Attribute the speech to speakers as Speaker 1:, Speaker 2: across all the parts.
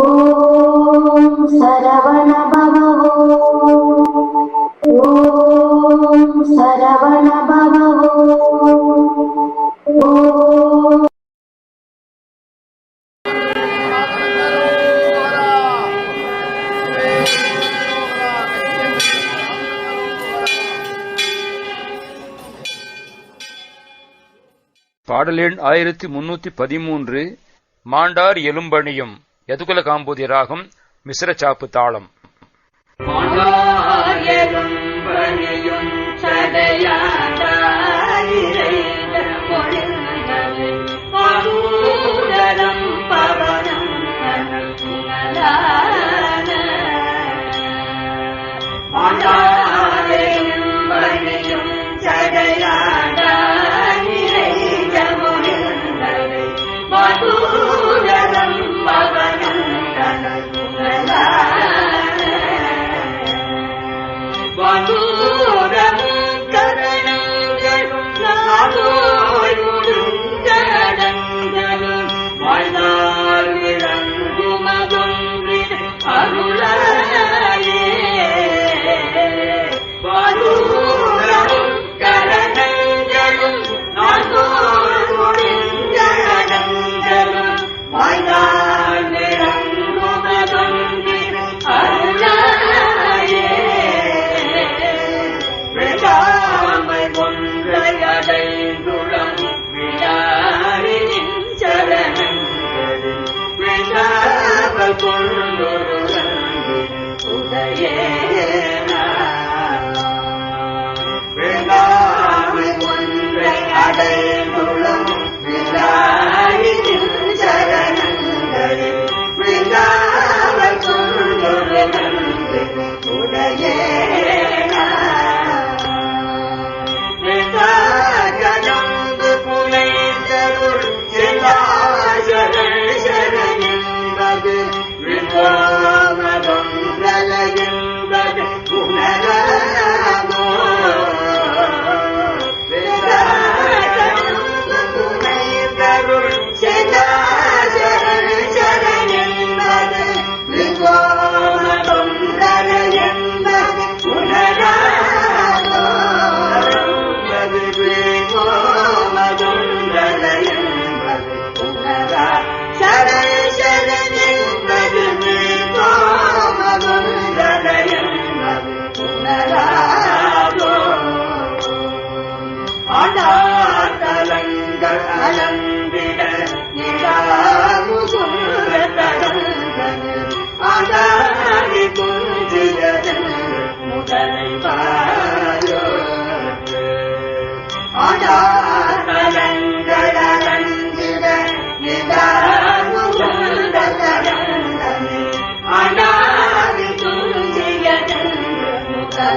Speaker 1: ஓம் சரவண
Speaker 2: பாடல் எண் ஆயிரத்தி முன்னூத்தி பதிமூன்று மாண்டார் எலும்பணியும் யதுகுல காம்போதி ராகம் மிஸ்ர சாப்பு தாளம்
Speaker 3: yeah.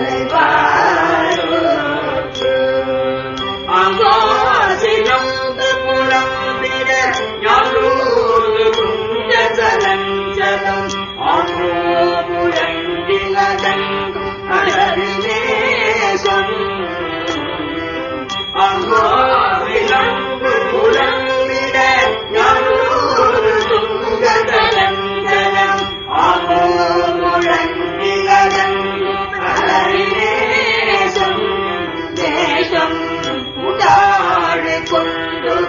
Speaker 3: Bye.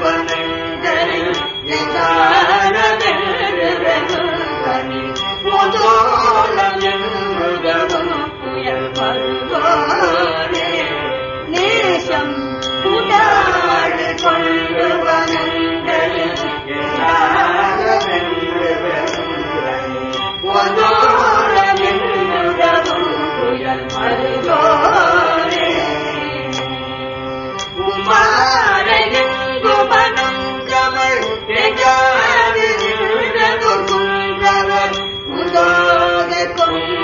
Speaker 3: never, never. con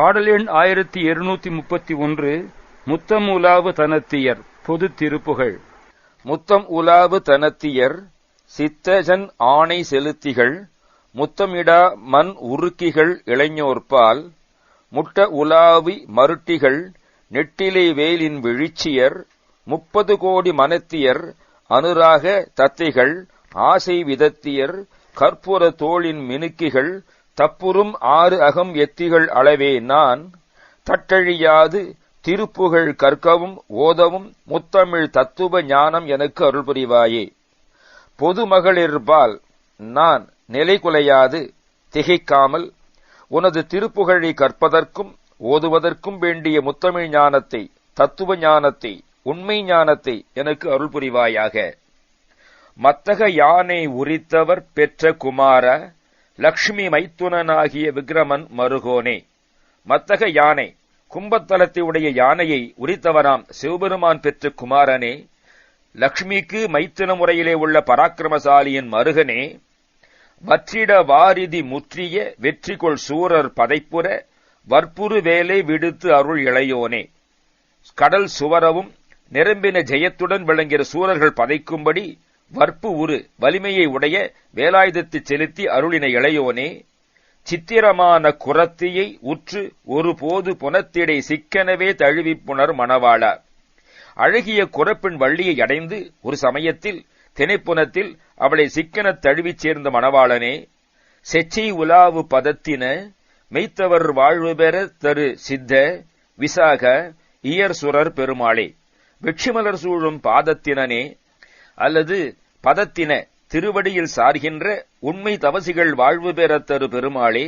Speaker 4: பாடல் எண் ஆயிரத்தி இருநூத்தி முப்பத்தி ஒன்று முத்தம் உலாவு தனத்தியர் பொது திருப்புகழ் முத்தம் உலாவு தனத்தியர் சித்தஜன் ஆணை செலுத்திகள் முத்தமிடா மண் உருக்கிகள் இளைஞோர்பால் முட்ட உலாவி மருட்டிகள் நெட்டிலை வேலின் விழிச்சியர் முப்பது கோடி மனத்தியர் அனுராக தத்தைகள் ஆசை விதத்தியர் கற்பூர தோளின் மினுக்கிகள் தப்புறும் ஆறு அகம் எத்திகள் அளவே நான் தட்டழியாது திருப்புகழ் கற்கவும் ஓதவும் முத்தமிழ் தத்துவ ஞானம் எனக்கு அருள் புரிவாயே. பொதுமகளிர்பால் நான் நிலைகுலையாது திகைக்காமல் உனது திருப்புகழை கற்பதற்கும் ஓதுவதற்கும் வேண்டிய முத்தமிழ் ஞானத்தை தத்துவ ஞானத்தை உண்மை ஞானத்தை எனக்கு அருள் புரிவாயாக. மத்தக யானை உரித்தவர் பெற்ற குமார லக்ஷ்மி மைத்துனனாகிய விக்ரமன் மருகோனே. மத்தக யானை கும்பத்தலத்தை உடைய யானையை உரித்தவராம் சிவபெருமான் பெற்ற குமாரனே. லக்ஷ்மிக்கு மைத்துன முறையிலே உள்ள பராக்கிரமசாலியின் மருகனே. வற்றிட வாரிதி முற்றிய வெற்றிகொள் சூரர் பதைப்புற வற்புறு வேலை விடுத்து அருள் இளையோனே. கடல் சுவரவும் நிரம்பின ஜெயத்துடன் விளங்கிற சூரர்கள் பதைக்கும்படி வற்பு உரு வலிமையை உடைய வேலாயுதத்தை செலுத்தி அருளின இளையோனே சித்திரமான குரத்தியை உற்று ஒருபோது புனத்திடை சிக்கனவே தழுவிப்புணர் மணவாளா. அழகிய குரப்பின் வள்ளியை அடைந்து ஒரு சமயத்தில் திணைப்புனத்தில் அவளை சிக்கனத் தழுவிச் சேர்ந்த மணவாளனே செச்சை உலாவு பதத்தின மெய்த்தவர் வாழ்வு பெற தரு சித்த விசாக இயர் சுரர் பெருமாளே. வெற்றிமலர் சூழும் பாதத்தினனே அல்லது பதத்தின திருவடியில் சார்கின்ற உண்மை தவசிகள் வாழ்வு பெறத்தரு பெருமாளே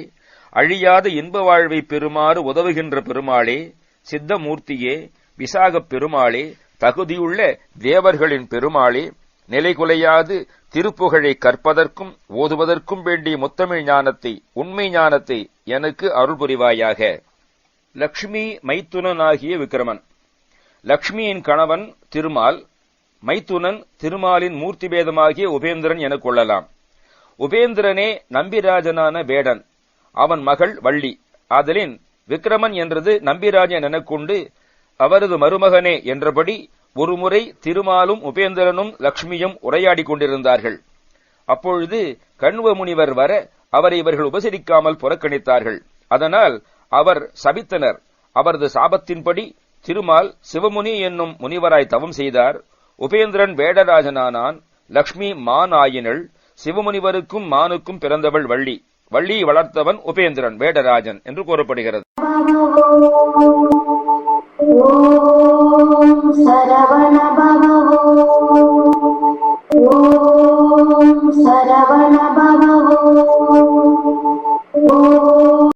Speaker 4: அழியாத இன்ப வாழ்வை பெறுமாறு உதவுகின்ற பெருமாளே சித்தமூர்த்தியே விசாகப் பெருமாளே தகுதியுள்ள தேவர்களின் பெருமாளே நிலைகுலையாது திருப்புகழை கற்பதற்கும் ஓதுவதற்கும் வேண்டிய முத்தமிழ் ஞானத்தை உண்மை ஞானத்தை எனக்கு அருள் புரிவாயாக. லக்ஷ்மி மைத்துனனாகிய விக்கிரமன் லக்ஷ்மியின் கணவன் திருமால் மைத்துனன் திருமாலின் மூர்த்தி பேதமாகிய உபேந்திரன் எனக் கொள்ளலாம். உபேந்திரனே நம்பிராஜனான வேடன். அவன் மகள் வள்ளி. ஆதலின் விக்கிரமன் என்றது நம்பிராஜன் எனக்கொண்டு அவரது மருமகனே என்றபடி ஒருமுறை திருமாலும் உபேந்திரனும் லக்ஷ்மியும் உரையாடிக் கொண்டிருந்தார்கள். அப்பொழுது கண்வ முனிவர் வர அவரை இவர்கள் உபசரிக்காமல் புறக்கணித்தார்கள். அதனால் அவர் சபித்தனர். அவரது சாபத்தின்படி திருமால் சிவமுனி என்னும் முனிவராய் தவம் செய்தார். உபேந்திரன் வேடராஜனானான். லக்ஷ்மி மான் ஆயினள் சிவமுனிவருக்கும் மானுக்கும் பிறந்தவள் வள்ளி. வள்ளி வளர்த்தவன் உபேந்திரன் வேடராஜன் என்று கூறப்படுகிறது.
Speaker 1: சரவண